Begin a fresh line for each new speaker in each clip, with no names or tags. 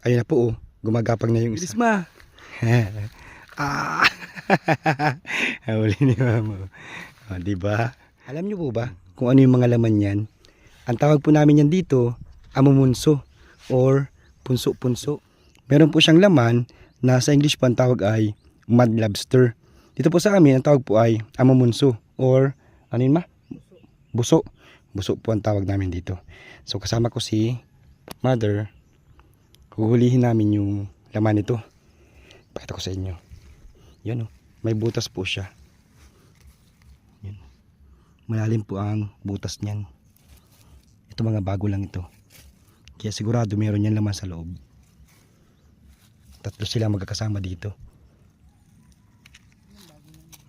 Ayun na po oh, gumagapang na yung isa. ma! ah! Huli ni mama. Oh, di ba? Alam niyo po ba kung ano yung mga laman yan? Ang tawag po namin yan dito, amumunso or punso-punso. Meron po siyang laman na sa English po ang tawag ay mud lobster. Dito po sa amin, ang tawag po ay amumunso or ano yun ma? Buso. Buso po ang tawag namin dito. So kasama ko si mother. Huhulihin namin yung laman nito. Pakita ko sa inyo. Yan oh. May butas po siya. Yan. Malalim po ang butas niyan. Ito mga bago lang ito. Kaya sigurado meron yan laman sa loob. Tatlo sila magkakasama dito.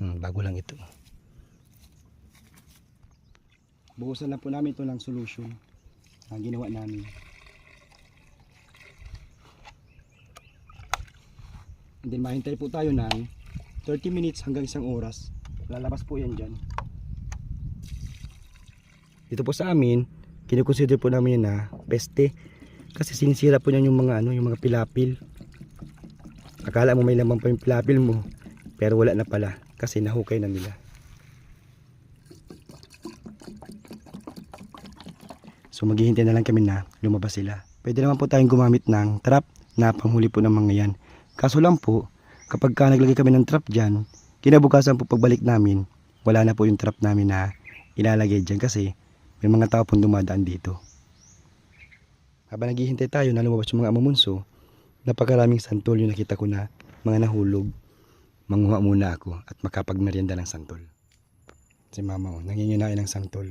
Hmm, bago lang ito. Buhusan na po namin ito ng solution ang ginawa namin. And then mahintay po tayo ng 30 minutes hanggang isang oras. Lalabas po yan dyan. Dito po sa amin, kinukonsider po namin na peste. Kasi sinisira po niyan yung mga ano, yung mga pilapil. Akala mo may laman pa yung pilapil mo, pero wala na pala kasi nahukay na nila. So maghihintay na lang kami na lumabas sila. Pwede naman po tayong gumamit ng trap na panghuli po ng mga yan. Kaso lang po, kapag ka naglagay kami ng trap dyan, kinabukasan po pagbalik namin, wala na po yung trap namin na ilalagay dyan kasi may mga tao pong dumadaan dito. Habang naghihintay tayo na lumabas yung mga amumunso, napakaraming santol yung nakita ko na mga nahulog. Manguha muna ako at makapagmerienda ng santol. Si mama oh, nanginginain ng santol.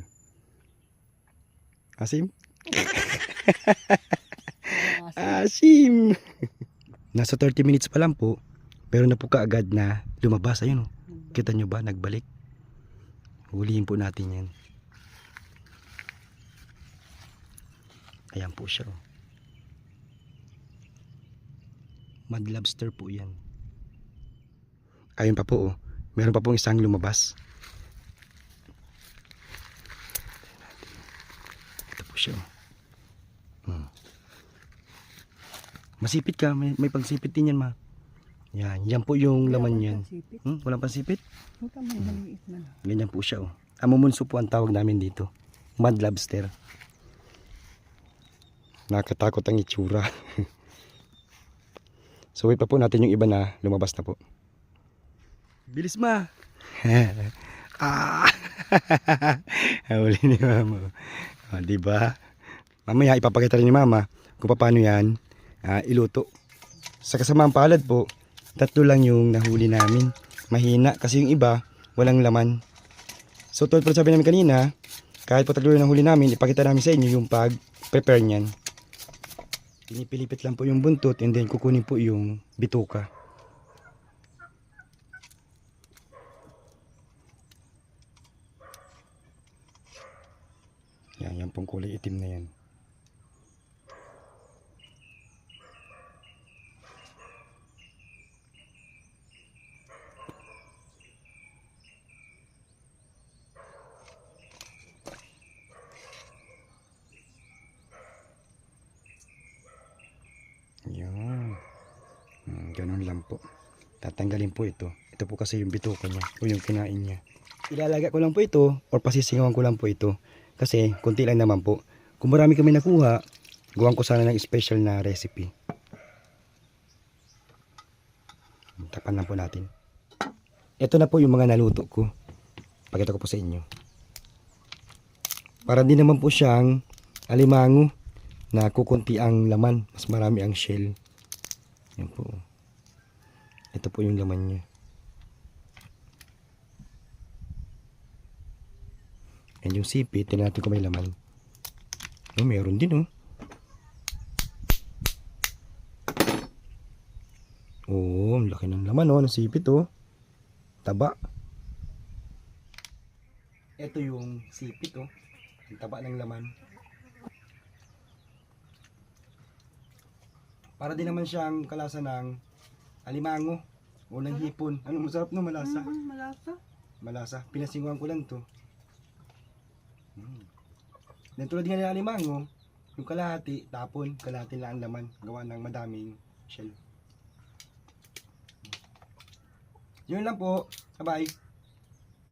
Asim? Asim! Nasa 30 minutes pa lang po, pero na po kaagad na lumabas. Ayun oh. Kita nyo ba? Nagbalik. Huliin po natin yan. Ayan po siya. oh. Mud lobster po yan. Ayun pa po oh. Meron pa pong isang lumabas. Ito po siya oh. Hmm. Masipit ka. May, may pagsipit din yan ma. Yan. Yan po yung laman yan. Hmm? Walang pansipit?
Huwag may maliit na lang.
Ganyan po siya oh. Amumunso po ang tawag namin dito. Mud lobster. Nakakatakot ang itsura. so wait pa po natin yung iba na lumabas na po. Bilis ma! ah! Huli ni mama. Oh, di ba? Mamaya ipapakita rin ni mama kung paano yan ah, iluto. Sa kasamaang palad po, tatlo lang yung nahuli namin. Mahina kasi yung iba walang laman. So tulad po sabi namin kanina, kahit po tatlo yung nahuli namin, ipakita namin sa inyo yung pag-prepare niyan. Pinipilipit lang po yung buntot and then kukunin po yung bituka. Yan, yan pong kulay itim na. Yan. Hmm, ganun lang po. Tatanggalin po ito. Ito po kasi yung bituka niya o yung kinain niya. Ilalaga ko lang po ito or pasisingawan ko lang po ito. Kasi konti lang naman po. Kung marami kami nakuha, gawan ko sana ng special na recipe. Tapan lang po natin. Ito na po yung mga naluto ko. Pakita ko po sa inyo. Para din naman po siyang alimango na kukunti ang laman. Mas marami ang shell. Yan po. Ito po yung laman niya. And yung sipit, tingnan natin kung may laman. Oh, meron din oh. Oh, ang laki ng laman oh, ng sipit oh. Taba. Ito yung sipit oh. Ang taba ng laman. Para din naman siyang kalasa ng alimango o ng hipon. Ano, masarap no, malasa.
Mm, malasa.
Malasa. Pinasinguan ko lang to. Mm. Then tulad nga ng alimango, Yung kalahati, tapon, kalahati lang ang laman. Gawa ng madaming shell. Yun lang po. Bye-bye.